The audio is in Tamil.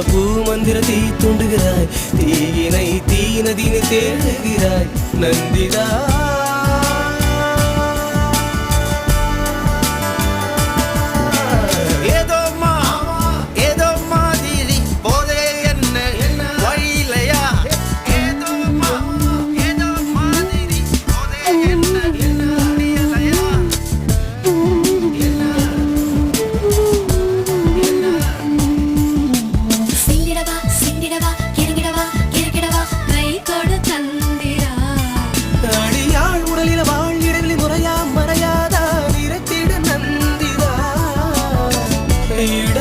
பூ மந்திர தீ தூண்டுகிறாய். தீயினை தீ நதியினை தேடுகிறாய். நந்திதா you.